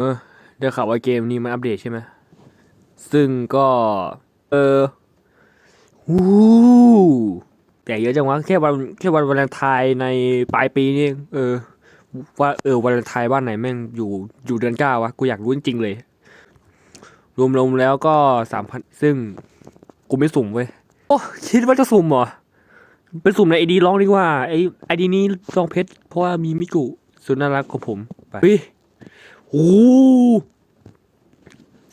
เออได้ข่าวว่าเกมนี้มันอัปเดตใช่ไหม ซึ่งก็ เออวู้แต่เยอะจังวะแค่วันแค่วันวาเลนไทน์ในปลายปีนี่เออ ว่าเออวาเลนไทน์บ้านไหนแม่งอยู่อยู่เดือนเก้าวะกูอยากรู้จริงๆเลย รวมๆแล้วก็สามพันซึ่งกูไม่สุ่มเว้ยโอ้คิดว่าจะสุ่มเหรอเป็นสุ่มในไอดีร้องดีกว่าไอไอดีนี้ลองเพชรเพราะว่ามีมิกุสุดน่ารักของผมไป โอ้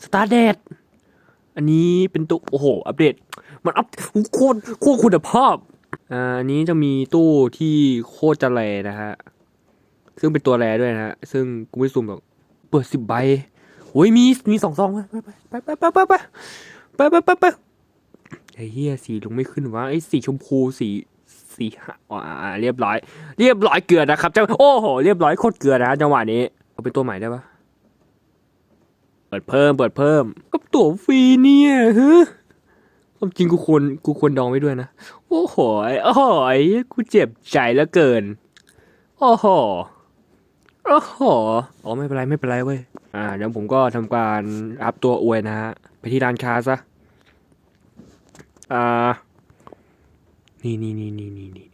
สตาร์เดดอันนี้เป็นตัวโอ้โห อัปเดต มันอัพโคตรโคตรคุณภาพอ่าอันนี้จะมีตู้ที่โคตรจะแรนะฮะ ซึ่งเป็นตัวแรด้วยนะฮะ ซึ่งกูไม่สุ่มหรอก เปิดสิบใบโอ้ยมีมีสองซองไปไปไปไปไปไปไปไปไปไปไอ้เหี้ยสีลงไม่ขึ้นวะไอ้สีชมพูสีสีอ่าเรียบร้อย เรียบร้อยเกลือนะครับจังโอ้โห เรียบร้อยโคตรเกลือนะจังหวะนี้ เอาเป็นตัวใหม่ได้ปะเปิดเพิ่ม เปิดเพิ่มกับตัวฟรีเนี่ยฮะความจริงกูควรกูควรดองไว้ด้วยนะ โอ้โหโอ้โหกูเจ็บใจแล้วเกิน โอ้โหโอ้โหอ๋อไม่เป็นไรไม่เป็นไรเว้ย อ่าเดี๋ยวผมก็ทำการอัพตัวอวยนะฮะ ไปที่ร้านค้าซะ อ่า นี่นี่นี่นี่นี่นี่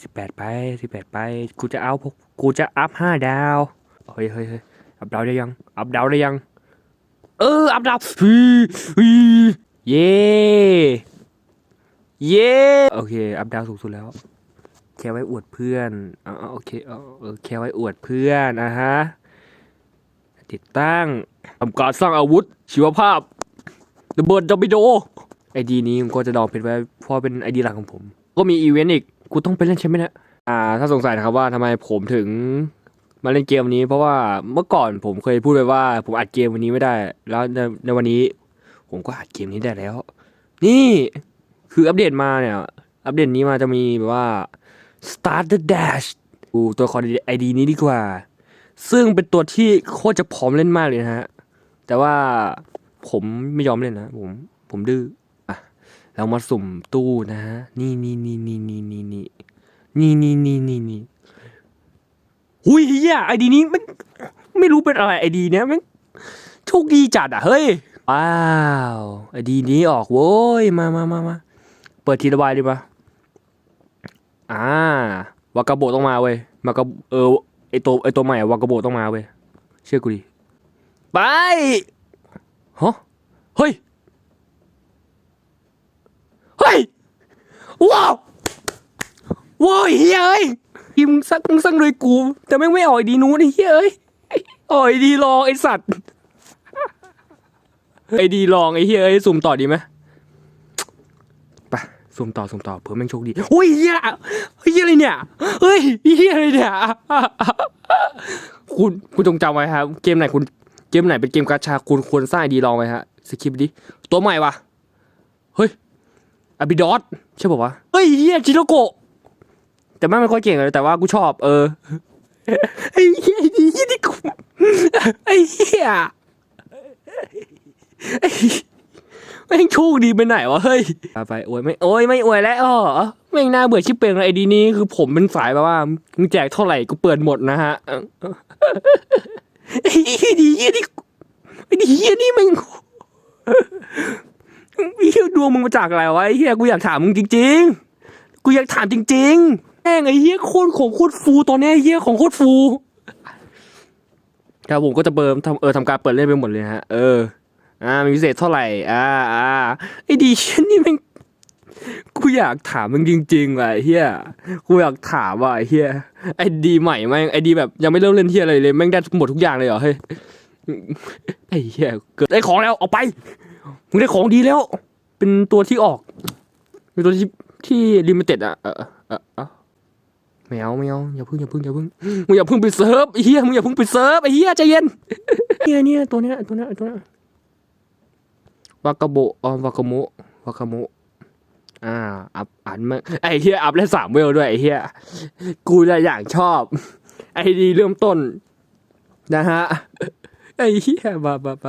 สิบแปดไปสิบแปดไป กูจะเอาพวกกูจะอัพห้าดาว เฮ้ยเฮ้ยเฮ้ยอัพดาวได้ยัง อัพดาวได้ยัง เออ อัพดาวฮีฮีเย่เย่โอเค อัพดาวสูงสุดแล้ว แค่ไว้อวดเพื่อนอ๋อโอเคเออเออแค่ไว้อวดเพื่อนนะฮะ ติดตั้งทำการสร้างอาวุธ ชีวภาพระเบิดดอมิโดไอดีนี้ผมก็จะดองเป็นไว้เพราะเป็นไอดีหลักของผม ก็มีอีเวนต์อีก กูต้องไปเล่นใช่ไหมเนะอ่า ถ้าสงสัยนะครับว่าทำไมผมถึง มาเล่นเกมนี้เพราะว่าเมื่อก่อนผมเคยพูดไปว่า ผมอัดเกมวันนี้ไม่ได้ แล้วในในวันนี้ ผมก็อัดเกมนี้ได้แล้ว นี่คืออัปเดตมาเนี่ย อัปเดตนี้มาจะมีแบบว่า start the dash ดูตัวครไอดีนี้ดีกว่า ซึ่งเป็นตัวที่โคตรจะพร้อมเล่นมากเลยนะฮะ แต่ว่าผมไม่ยอมเล่นนะผมผมดื้ออะเรามาสุ่มตู้นะฮะนี่นี่นี่นี่นี่นี่นี่นี่นี่นี่นี่ หุยเฮียไอดีนี้ไม่ไม่รู้เป็นอะไรไอดีเนี้ยมันโชคดีจัดอะเฮ้ย ว้าวไอดีนี้ออกโว้ยมามามามาเปิดทีละใบดีปะอ่าวากาโบต้องมาเว้ยมากาเออไอตัวไอตัวใหม่อวากาโบต้องมาเว้ยเชื่อกูดิไปฮะเฮ้ยเฮ้ยว้าวว้าวเฮ้ยเอ้ย ทีมงสักมึงสั่งโดยกู แต่แม่ไม่อ่อยดีนู้นไอ้เฮ้ยเอ้ยอ่อยดีลองไอสัตว์ไอดีลองไอ้เฮ้ยเอ้ยสุ่มต่อดีไหมไปสุ่มต่อสุ่มต่อเผื่อแม่งโชคดีโอ้ยเฮียเฮียอะไรเนี่ยเฮ้ยเฮียอะไรเนี่ยคุณคุณจงจำไว้ครับ เกมไหนคุณเกมไหนเป็นเกมกาชาคุณควรสร้างดีลองไว้ฮะสคริปต์ดิตัวใหม่วะเฮ้ยอบิดอสใช่ป่าวะเฮ้ยเฮียจิโรโกะ แต่แม่ไม่ค่อยเก่งเลยแต่ว่ากูชอบ เออไอ้เฮียไอ้เฮียนี่กูไอ้เฮียไอ้เหี้ยแม่งโชคดีไปไหนวะเฮ้ยไปอวยไม่โอ้ยไม่อวยแล้วอ๋อแม่งน่าเบื่อชิบเปงเลยไอดีนี้คือผมเป็นสายแบบว่ามึงแจกเท่าไหร่กูเปิดหมดนะฮะไอ้ดีเฮียนี่ไอ้ดีเฮียนี่แม่งเฮียดวงมึงมาจากอะไรวะไอ้เฮี้ยกูอยากถามมึงจริง ๆ กูอยากถามจริง ๆ แม่งไอ้เฮียโคตรของโคตรฟูตอนนี้ไอ้เฮียของโคตรฟูครับผมก็จะเบิร์มทำเออทำการเปิดเล่นไปหมดเลยฮะเอออ่ามีพิเศษเท่าไหร่อ่าอ่าไอ้ดีฉันนี่แม่งกูอยากถามมึงจริงๆว่ะเฮียกูอยากถามว่ะเฮียไอดีใหม่แม่งไอดีแบบยังไม่เริ่มเล่นเฮียอะไรเลยแม่งได้หมดทุกอย่างเลยเหรอเฮ้ยไอเฮียเกิดได้ของแล้วเอาไปมึงได้ของดีแล้ว เป็นตัวที่ออกเป็นตัวที่ที่ลิมิเต็ดอะเออเออ ไม่เอาไม่เอาอย่าพึ่งอย่าพึ่งอย่าพึ่งมึงอย่าพึ่งไปเซิร์ฟไอ้เฮียมึงอย่าพึ่งไปเซิร์ฟไอ้เฮียใจเย็นเนี่ยเนี่ยตัวเนี้ยตัวเนี้ยตัวเนี้ยวากาโบอ๋อวากาโมวากาโมอ่าอัพอันมาไอ้เฮียอัพได้สามเวลด้วยไอ้เฮียกูจะอย่างชอบ ไอ้ดีเริ่มต้น นะฮะไอ้เฮียบ้าบาบา